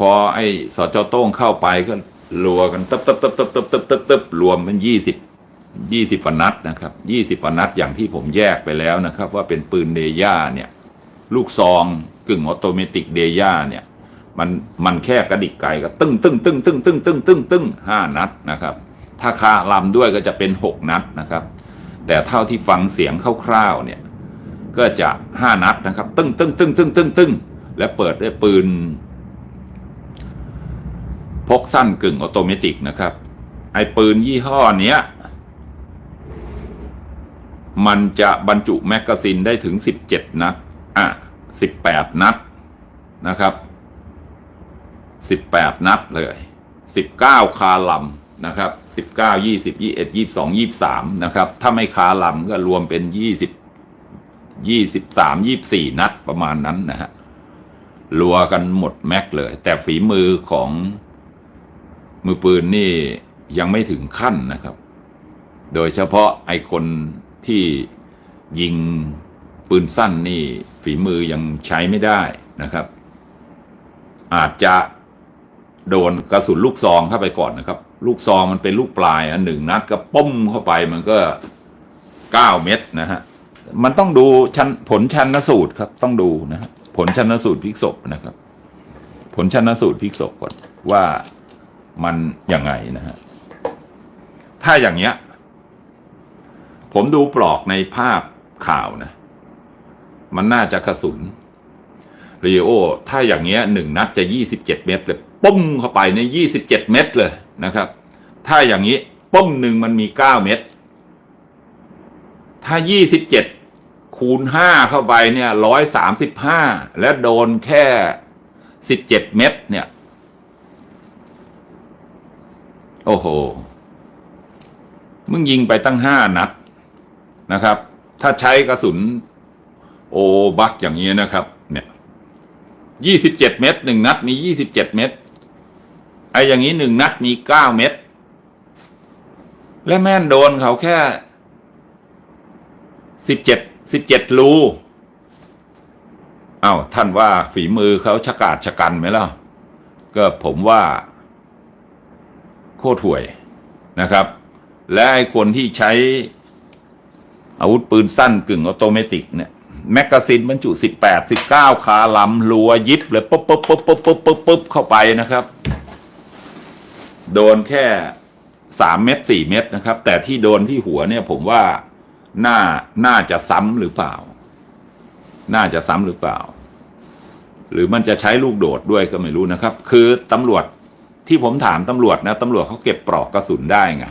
พอไอ้สจโต้งเข้าไปก็รัวกันตึ๊บตึ๊บตึ๊บตึ๊บตึ๊บตึ๊บตึบตึบรวมเป็นยี่สิบยี่สิบนัดนะครับยี่สิบนัดอย่างที่ผมแยกไปแล้วนะครับ ว่าเป็นปืนเดย่าเนี่ย ลูกซองกึ่งออโตเมติกเดย่าเนี่ย มันมันแค่กระดิกไกก็ตึ้งตึ้งตึ้งตึ้งตึ้งตึ้งตึ้งตึ้งห้านัดนะครับ ถ้าคาลำด้วยก็จะเป็นหกนัดนะครับ แต่เท่าที่ฟังเสียงคร่าวๆเนี่ย ก็จะห้านัดนะครับ ตึ้งตึ้งตึ้งตึ้งตึ้งตึ้งและเปิดด้วยปืน พกสั้นกึ่งออโตเมติกนะครับ ไอ้ปืนยี่ห้อเนี้ย มันจะบรรจุแมกกาซีนได้ถึงสิบเจ็ดนัด อะสิบแปดนัดนะครับสิบแปดนัดเลยสิบเก้าคาลำนะครับสิบเก้ายี่สิบยี่เอ็ดยี่สองยี่สามนะครับ ถ้าไม่คาลำก็รวมเป็นยี่สิบยี่สิบสามยี่สี่นัดประมาณนั้นนะฮะรัวกันหมดแม็กเลย แต่ฝีมือของ มือปืนนี่ยังไม่ถึงขั้นนะครับ โดยเฉพาะไอคนที่ยิงปืนสั้นนี่ฝีมือยังใช้ไม่ได้นะครับ อาจจะโดนกระสุนลูกซองเข้าไปก่อนนะครับ ลูกซองมันเป็นลูกปลายอันหนึ่งนัดก็ป้มเข้าไปมันก็เก้าเม็ดนะฮะมันต้องดูชันผลชันสูตรครับ ต้องดูนะผลชันสูตรพิกศพนะครับ ผลชันสูตรพิกศพก่อนว่า มันยังไงนะฮะถ้าอย่างเงี้ย ผมดูปลอกในภาพข่าวนะ มันน่าจะกระสุนเรีโอ ถ้าอย่างเงี้ยหนึ่งนัดจะยี่สิบเจ็ดเม็ดเลยปุ้มเข้าไปในยี่สิบเจ็ดเม็ดเลยนะครับ ถ้าอย่างนี้ปุ้มหนึ่งมันมีเก้าเม็ดถ้ายี่สิบเจ็ดคูณห้าเข้าไปเนี่ยร้อยสามสิบห้าและโดนแค่สิบเจ็ดเม็ดเนี่ย โอ้โห มึงยิงไปตั้งห้านัดนะครับ ถ้าใช้กระสุนโอบักอย่างนี้นะครับ เนี่ยยี่สิบเจ็ดเม็ดหนึ่งนัดมียี่สิบเจ็ดเม็ดไอ้อย่างนี้หนึ่งนัดมีเก้าเม็ดและแม่นโดนเขาแค่สิบเจ็ดสิบเจ็ดรูเอา้าท่านว่าฝีมือเขาชะกาดชะกันไหมล่ะ ก็ผมว่า โคตรห่วยนะครับ และไอ้คนที่ใช้อาวุธปืนสั้นกึ่งออโตเมติกเนี่ยแมกกาซีนบรรจุสิบแปดสิบเก้าคาลำรัวยิบเลยปุ๊บปุ๊บปุ๊บปุ๊บปุ๊บปุ๊บปุ๊บเข้าไปนะครับ โดนแค่สามเม็ดสี่เม็ดนะครับ แต่ที่โดนที่หัวเนี่ยผมว่าน่าน่าจะซ้ำหรือเปล่า น่าจะซ้ำหรือเปล่า หรือมันจะใช้ลูกโดดด้วยก็ไม่รู้นะครับ คือตำรวจ ที่ผมถามตำรวจนะตำรวจเขาเก็บปลอกกระสุนได้ไง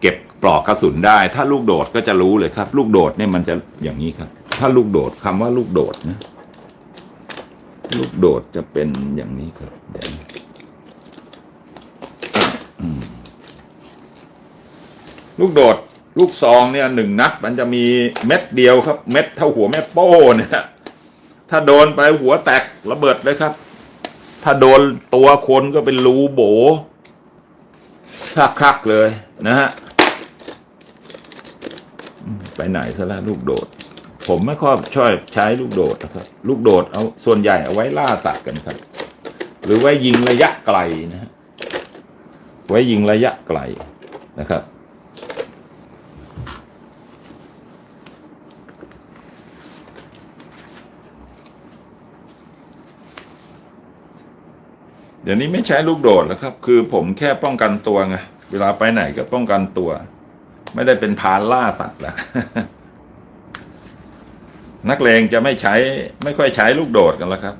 เก็บปลอกกระสุนได้ ถ้าลูกโดดก็จะรู้เลยครับ ลูกโดดเนี่ยมันจะอย่างนี้ครับ ถ้าลูกโดดคำว่าลูกโดดนะ ลูกโดดจะเป็นอย่างนี้ครับเดี๋ยวลูกโดด ลูกซองเนี่ยหนึ่งนัด มันจะมีเม็ดเดียวครับ เม็ดเท่าหัวแม่โป้เนี่ยถ้าโดนไปหัวแตกระเบิดเลยครับ ถ้าโดนตัวคนก็เป็นรูโบคักๆเลยนะฮะไปไหนซะล้วลูกโดด ผมไม่ค่อยชอบใช้ลูกโดดนะครับ ลูกโดดเอาส่วนใหญ่เอาไว้ล่าสัตว์กันครับ หรือไว้ยิงระยะไกลนะฮะไว้ยิงระยะไกลนะครับ เดี๋ยวนี้ไม่ใช้ลูกโดดแล้วครับ คือผมแค่ป้องกันตัวไงเวลาไปไหนก็ป้องกันตัว ไม่ได้เป็นพานล่าสัตว์แล้วนักเลงจะไม่ใช้ ไม่ค่อยใช้ลูกโดดกันแล้วครับ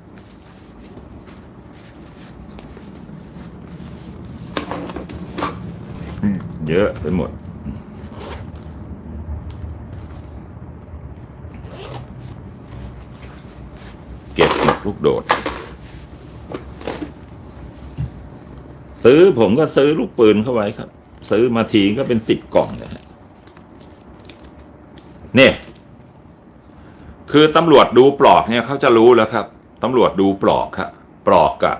เยอะไปหมด เก็บหมดลูกโดด ซื้อผมก็ซื้อลูกปืนเข้าไว้ครับ ซื้อมาทีก็เป็นสิบกล่องนะฮะเนี่ย คือตำรวจดูปลอกเนี่ยเขาจะรู้แล้วครับตำรวจดูปลอกครับปลอกกับ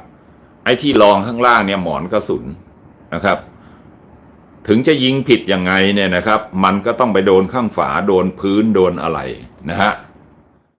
ไอ้ที่รองข้างล่างเนี่ยหมอนกระสุนนะครับ ถึงจะยิงผิดยังไงเนี่ยนะครับ มันก็ต้องไปโดนข้างฝาโดนพื้นโดนอะไรนะฮะ